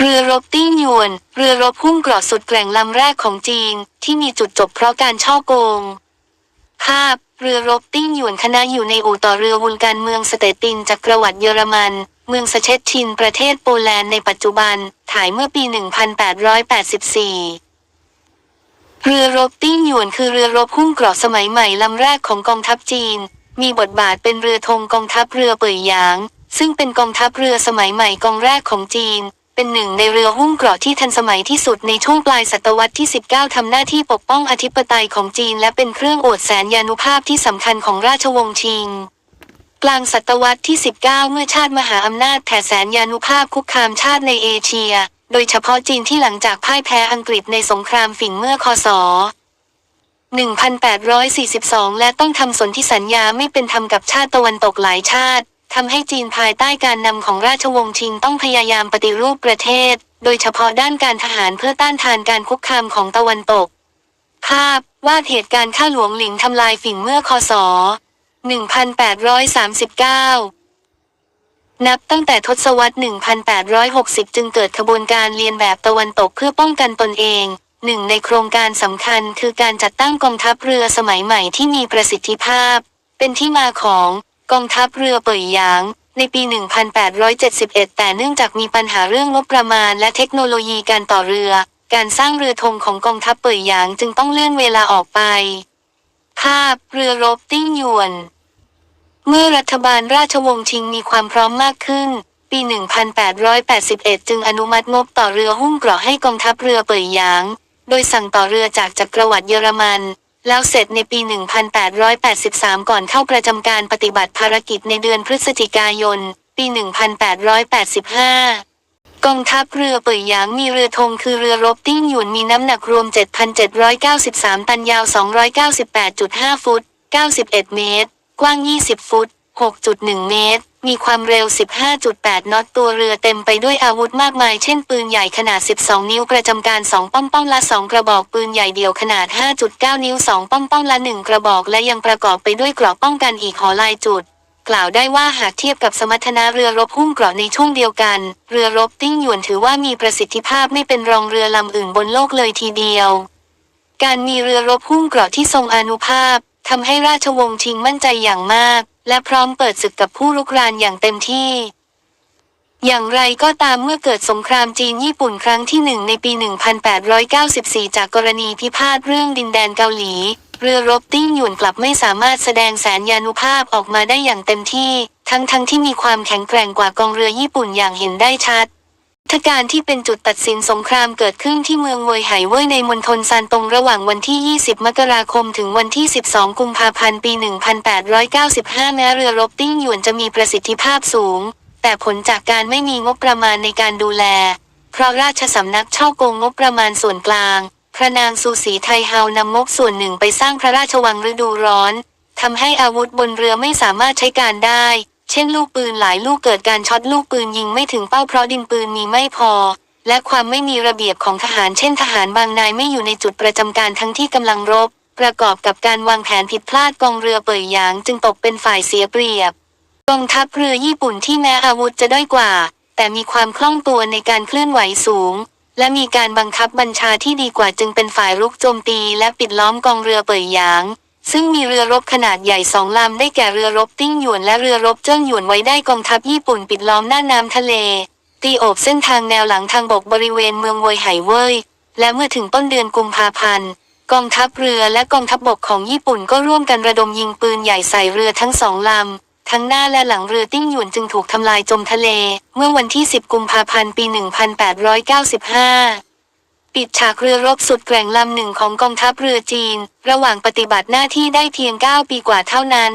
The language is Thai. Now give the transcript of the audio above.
เรือรบติ้งหยวน เรือรบหุ้มเกราะสุดแกร่งลำแรกของจีน ที่มีจุดจบเพราะการช่อโกง ภาพ เรือรบติ้งหยวนคณะอยู่ในอู่ต่อเรือวุลการเมืองสเตตินจากประวัติเยอรมัน เมืองสเชตทินประเทศโปแลนด์ในปัจจุบัน ถ่ายเมื่อปี 1884เรือรบติ้งหยวนคือเรือรบหุ้มเกราะสมัยใหม่ลำแรกของกองทัพจีน มีบทบาทเป็นเรือธงกองทัพเรือเป่ยหยาง ซึ่งเป็นกองทัพเรือสมัยใหม่กองแรกของจีน เป็นหนึ่งในเรือหุ้มเกราะที่ทันสมัยที่สุดในช่วงปลายศตวรรษที่ 19 ทำหน้าที่ปกป้องอธิปไตยของจีนและเป็นเครื่องโอษแสนยานุภาพที่สำคัญของราชวงศ์ชิงกลางศตวรรษที่ 19 เมื่อชาติมหาอำนาจแผ่แสนยานุภาพคุกคามชาติในเอเชีย โดยเฉพาะจีนที่หลังจากพ่ายแพ้อังกฤษในสงครามฝิ่งเมื่อคศ 1842 และต้องทำสนธิสัญญาไม่เป็นธรรมกับชาติตะวันตกหลายชาติ ทำให้จีนภายใต้การนำของราชวงศ์ชิงต้องพยายามปฏิรูปประเทศ โดยเฉพาะด้านการทหารเพื่อต้านทานการคุกคามของตะวันตก ภาพวาดเหตุการณ์ข้าหลวงหลิงทำลายฝิ่งเมื่อคศ 1839 นับตั้งแต่ทศวรรษ 1860 จึงเกิดขบวนการเรียนแบบตะวันตกเพื่อป้องกันตนเองหนึ่งในโครงการสำคัญคือการจัดตั้งกองทัพเรือสมัยใหม่ที่มีประสิทธิภาพ เป็นที่มาของ กองทัพเรือเป่ยหยาง ในปี 1871 แต่เนื่องจากมีปัญหาเรื่องงบประมาณและเทคโนโลยีการต่อเรือ การสร้างเรือธงของกองทัพเป่ยหยางจึงต้องเลื่อนเวลาออกไป ภาพเรือรบติ้งหยวน เมื่อรัฐบาลราชวงศ์ชิงมีความพร้อมมากขึ้น ปี 1881 จึงอนุมัติงบต่อเรือหุ้มเกราะให้กองทัพเรือเป่ยหยาง โดยสั่งต่อเรือจากจักรวรรดิเยอรมัน แล้วเสร็จในปี 1883 ก่อนเข้าประจำการปฏิบัติภารกิจในเดือนพฤศจิกายน ปี 1885กองทัพเรือเป่ยหยางมีเรือธงคือเรือรบติ้งหยวนมีน้ำหนักรวม 7,793 ตันยาว 298.5 ฟุต 91 เมตร กว้าง 20 ฟุต 6.1 เมตร มีความเร็ว 15.8 นอตตัวเรือเต็มไปด้วยอาวุธมากมาย เช่นปืนใหญ่ขนาด 12 นิ้วประจำการ 2 ป้อมป้องละ 2 กระบอกปืนใหญ่เดี่ยวขนาด 5.9 นิ้ว 2 ป้อมป้องละ 1 กระบอกและยังประกอบไปด้วยเกราะป้องกันอีกหอลายจุด กล่าวได้ว่าหากเทียบกับสมรรถนะเรือรบหุ้มเกราะในช่วงเดียวกัน เรือรบติ้งหยวนถือว่ามีประสิทธิภาพไม่เป็นรองเรือลำอื่นบนโลกเลยทีเดียว การมีเรือรบหุ้มเกราะที่ทรงอานุภาพทำให้ราชวงศ์ชิงมั่นใจอย่างมาก และพร้อมเปิดศึกกับผู้รุกรานอย่างเต็มที่ อย่างไรก็ตามเมื่อเกิดสงครามจีนญี่ปุ่นครั้งที่หนึ่งในปี 1894 จากกรณีพิพาทเรื่องดินแดนเกาหลี เรือรบติ้งหยวนกลับไม่สามารถแสดงแสนยานุภาพออกมาได้อย่างเต็มที่ ทั้งๆทที่มีความแข็งแกร่งกว่ากองเรือญี่ปุ่นอย่างเห็นได้ชัด ทการที่เป็นจุดตัดสินสงครามเกิดขึ้นที่เมืองเวยไหเว่ยในมณฑลซานตงระหว่างวันที่ 20 มกราคมถึงวันที่ 12 กุมภาพันธ์ ปี 1895 แม้เรือรบติ้งหยวนจะมีประสิทธิภาพสูง แต่ผลจากการไม่มีงบประมาณในการดูแล เพราะราชสำนักช่อโกงงบประมาณส่วนกลาง พระนางซูสีไทเฮานำงบส่วนหนึ่งไปสร้างพระราชวังฤดูร้อนทำให้อาวุธบนเรือไม่สามารถใช้การได้ เช่นลูกปืนหลายลูกเกิดการช็อตลูกปืนยิงไม่ถึงเป้าเพราะดินปืนมีไม่พอ และความไม่มีระเบียบของทหารเช่นทหารบางนายไม่อยู่ในจุดประจำการทั้งที่กำลังรบ ประกอบกับการวางแผนผิดพลาดกองเรือเป่ยหยางจึงตกเป็นฝ่ายเสียเปรียบกองทัพเรือญี่ปุ่นที่แม้อาวุธจะด้อยกว่า แต่มีความคล่องตัวในการเคลื่อนไหวสูง และมีการบังคับบัญชาที่ดีกว่าจึงเป็นฝ่ายรุกโจมตี และปิดล้อมกองเรือเป่ยหยาง ซึ่งมีเรือรบขนาดใหญ่สองลำได้แก่เรือรบติ้งหยวนและเรือรบเจิ้งหยวนไว้ได้กองทัพญี่ปุ่นปิดล้อมหน้าน้ำทะเล ตีโอบเส้นทางแนวหลังทางบกบริเวณเมืองเวยไหเว่ยและเมื่อถึงต้นเดือนกุมภาพันธ์กองทัพเรือและกองทัพบบกของญี่ปุ่นก็ร่วมกันระดมยิงปืนใหญ่ใส่เรือทั้งสองลำ ทั้งหน้าและหลังเรือติ้งหยวนจึงถูกทำลายจมทะเล เมื่อวันที่ 10 กุมภาพันธ์ ปี 1895 ปิดฉากเรือรบสุดแกร่งลำหนึ่งของกองทัพเรือจีน ระหว่างปฏิบัติหน้าที่ได้เพียง 9 ปีกว่าเท่านั้น